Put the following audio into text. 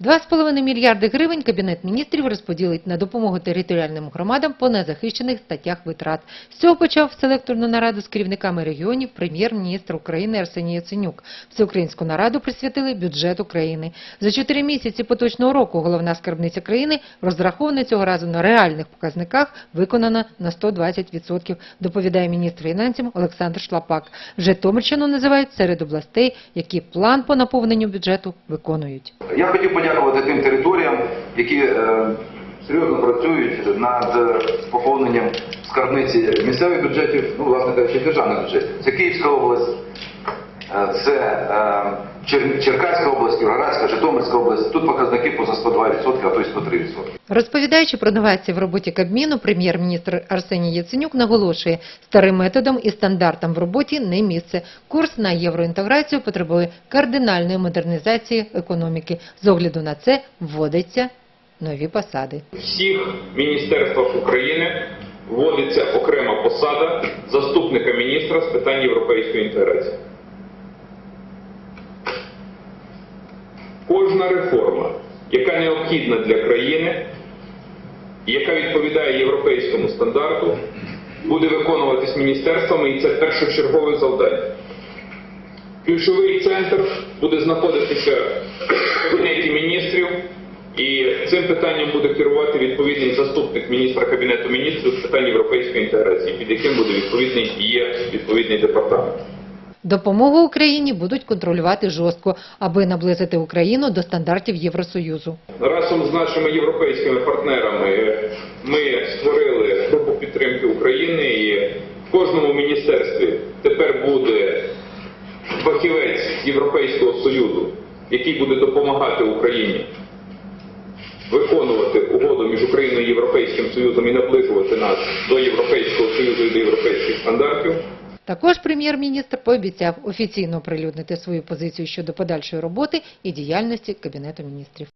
2,5 мільярди гривень Кабінет міністрів розподілить на допомогу територіальним громадам по незахищених статтях витрат. З цього почав селекторну нараду з керівниками регіонів прем'єр-міністр України Арсеній Яценюк. Всеукраїнську нараду присвятили бюджет України. За чотири місяці поточного року головна скарбниця країни розрахована цього разу на реальних показниках виконана на 120%, доповідає міністр фінансів Олександр Шлапак. Житомирщину називають серед областей, які план по наповненню бюджету виконують. Я хотів подякувати тим територіям, які е, серйозно працюють над поповненням скарбниці місцевих бюджетів, ну, власне кажучи, державних бюджетів. Це Київська область, е, це е, Чер- Черкаська область, Кіровоградська, Житомирська область. Тут показники поза 102%, а то й 103%. Розповідаючи про новації в роботі Кабміну, прем'єр-міністр Арсеній Яценюк наголошує, старим методом і стандартам в роботі не місце. Курс на євроінтеграцію потребує кардинальної модернізації економіки. З огляду на це вводяться нові посади. Всіх міністерствах України вводиться окрема посада заступника міністра з питань європейської інтеграції. Кожна реформа, яка необхідна для країни, яка відповідає європейському стандарту, буде виконуватись міністерствами, і це першочергове завдання. Ключовий центр буде знаходитися в кабінеті міністрів, і цим питанням буде керувати відповідний заступник міністра кабінету міністрів з питань європейської інтеграції, під яким буде відповідний є відповідний департамент. Допомогу Україні будуть контролювати жорстко, аби наблизити Україну до стандартів Євросоюзу. Разом з нашими європейськими партнерами ми створили групу підтримки України, і в кожному міністерстві тепер буде фахівець Європейського Союзу, який буде допомагати Україні виконувати угоду між Україною і Європейським Союзом і наближувати нас до Європейського Союзу і до європейських стандартів. Також прем'єр-міністр пообіцяв офіційно оприлюднити свою позицію щодо подальшої роботи і діяльності Кабінету міністрів.